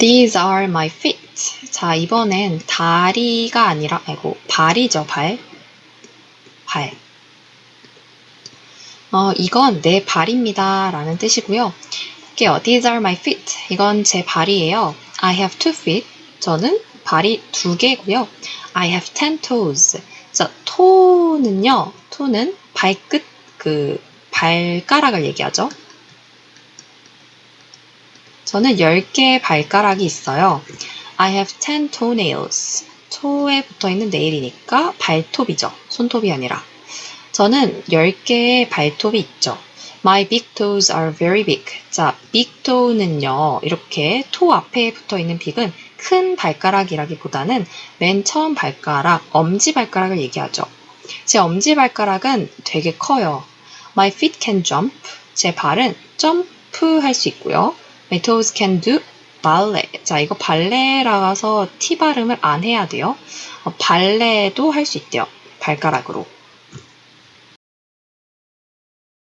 These are my feet. 자, 이번엔 다리가 아니라, 아이고, 발이죠, 발. 발. 어, 이건 내 발입니다. 라는 뜻이고요. 볼게요. These are my feet. 이건 제 발이에요. I have two feet. 저는 발이 두 개고요. I have ten toes. 자, 토는요. 토는 발끝, 그, 발가락을 얘기하죠. 저는 10개의 발가락이 있어요. I have 10 toenails. 토에 붙어 있는 네일이니까 발톱이죠. 손톱이 아니라. 저는 10개의 발톱이 있죠. My big toes are very big. 자, big toe는요, 이렇게 토 앞에 붙어 있는 빅은 큰 발가락이라기보다는 맨 처음 발가락, 엄지 발가락을 얘기하죠. 제 엄지 발가락은 되게 커요. My feet can jump. 제 발은 점프할 수 있고요. Toes can do ballet. 자, 이거 발레라서 T 발음을 안 해야 돼요. 어, 발레도 할 수 있대요. 발가락으로.